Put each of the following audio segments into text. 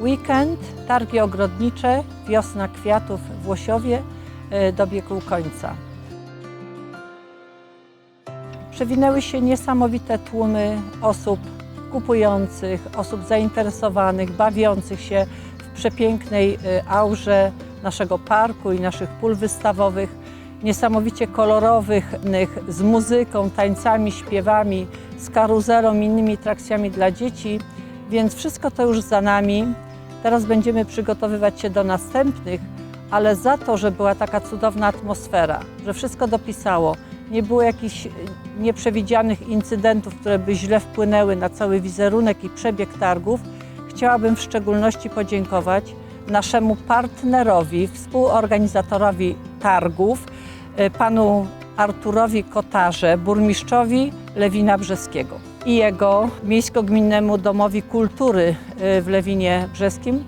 Weekend, targi ogrodnicze, wiosna kwiatów w Łosiowie e, dobiegł końca. Przewinęły się niesamowite tłumy osób kupujących, osób zainteresowanych, bawiących się w przepięknej e, aurze naszego parku i naszych pól wystawowych, niesamowicie kolorowych, z muzyką, tańcami, śpiewami, z karuzelą, innymi atrakcjami dla dzieci, więc wszystko to już za nami. Teraz będziemy przygotowywać się do następnych, ale za to, że była taka cudowna atmosfera, że wszystko dopisało, nie było jakichś nieprzewidzianych incydentów, które by źle wpłynęły na cały wizerunek i przebieg targów, chciałabym w szczególności podziękować naszemu partnerowi, współorganizatorowi targów, y, panu Arturowi Kotarze, burmistrzowi Lewina Brzeskiego i jego Miejsko-Gminnemu Domowi Kultury y, w Lewinie Brzeskim,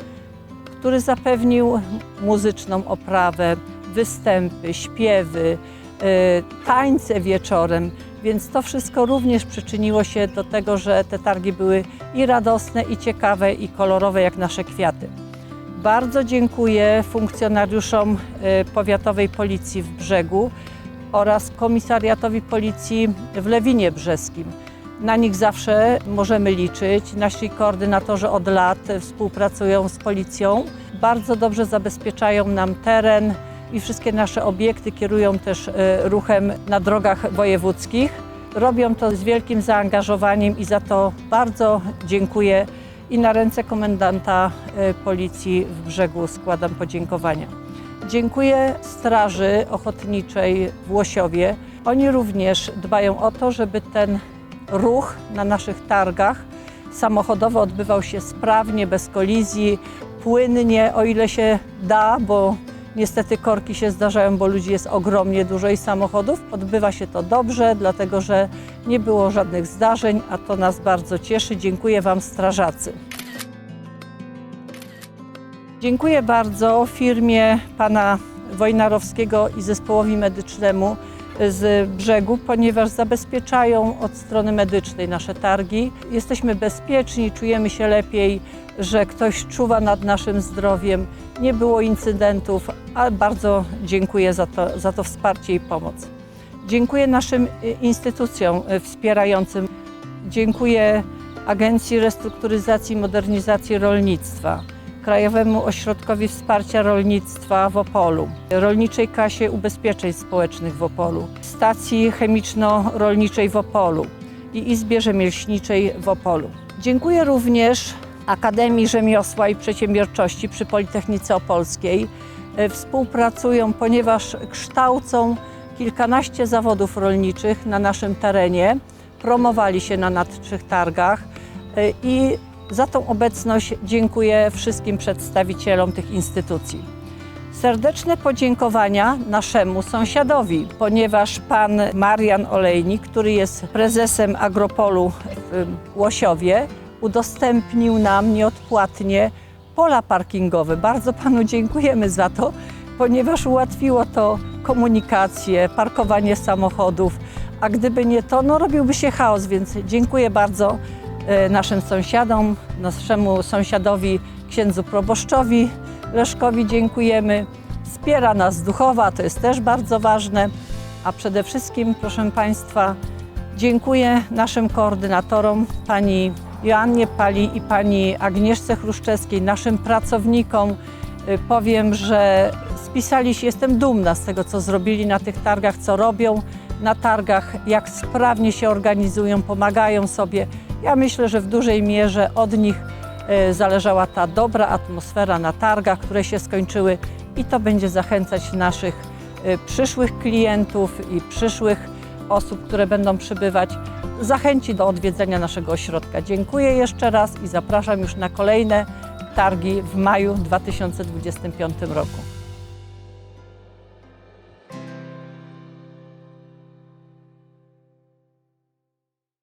który zapewnił muzyczną oprawę, występy, śpiewy, y, tańce wieczorem, więc to wszystko również przyczyniło się do tego, że te targi były i radosne, i ciekawe, i kolorowe jak nasze kwiaty. Bardzo dziękuję funkcjonariuszom y, Powiatowej Policji w Brzegu oraz Komisariatowi Policji w Lewinie Brzeskim. Na nich zawsze możemy liczyć. Nasi koordynatorzy od lat współpracują z policją. Bardzo dobrze zabezpieczają nam teren i wszystkie nasze obiekty kierują też y, ruchem na drogach wojewódzkich. Robią to z wielkim zaangażowaniem i za to bardzo dziękuję i na ręce komendanta y, policji w brzegu składam podziękowania. Dziękuję Straży Ochotniczej w Łosiowie. Oni również dbają o to, żeby ten ruch na naszych targach samochodowy odbywał się sprawnie, bez kolizji, płynnie, o ile się da, bo niestety korki się zdarzają, bo ludzi jest ogromnie dużo i samochodów. Odbywa się to dobrze, dlatego że nie było żadnych zdarzeń, a to nas bardzo cieszy. Dziękuję Wam, strażacy. Dziękuję bardzo firmie pana Wojnarowskiego i zespołowi medycznemu z brzegu, ponieważ zabezpieczają od strony medycznej nasze targi. Jesteśmy bezpieczni, czujemy się lepiej, że ktoś czuwa nad naszym zdrowiem. Nie było incydentów, a bardzo dziękuję za to, za to wsparcie i pomoc. Dziękuję naszym y, instytucjom y, wspierającym. Dziękuję Agencji Restrukturyzacji i Modernizacji Rolnictwa. Krajowemu Ośrodkowi Wsparcia Rolnictwa w Opolu, Rolniczej Kasie Ubezpieczeń Społecznych w Opolu, Stacji Chemiczno-Rolniczej w Opolu i Izbie Rzemieślniczej w Opolu. Dziękuję również Akademii Rzemiosła i Przedsiębiorczości przy Politechnice Opolskiej. E, Współpracują, ponieważ kształcą kilkanaście zawodów rolniczych na naszym terenie, promowali się na naszych targach e, i za tą obecność dziękuję wszystkim przedstawicielom tych instytucji. Serdeczne podziękowania naszemu sąsiadowi, ponieważ pan Marian Olejnik, który jest prezesem Agropolu w Łosiowie, udostępnił nam nieodpłatnie pola parkingowe. Bardzo panu dziękujemy za to, ponieważ ułatwiło to komunikację, parkowanie samochodów, a gdyby nie to, no robiłby się chaos, więc dziękuję bardzo naszym sąsiadom, naszemu sąsiadowi księdzu proboszczowi Leszkowi dziękujemy. Wspiera nas duchowa, to jest też bardzo ważne, a przede wszystkim, proszę Państwa, dziękuję naszym koordynatorom, pani Joannie Pali i pani Agnieszce Chruszczewskiej, naszym pracownikom. Y, Powiem, że spisali się, jestem dumna z tego, co zrobili na tych targach, co robią na targach, jak sprawnie się organizują, pomagają sobie. Ja myślę, że w dużej mierze od nich e, zależała ta dobra atmosfera na targach, które się skończyły i to będzie zachęcać naszych e, przyszłych klientów i przyszłych osób, które będą przybywać, zachęci do odwiedzenia naszego ośrodka. Dziękuję jeszcze raz i zapraszam już na kolejne targi w maju 2025 roku.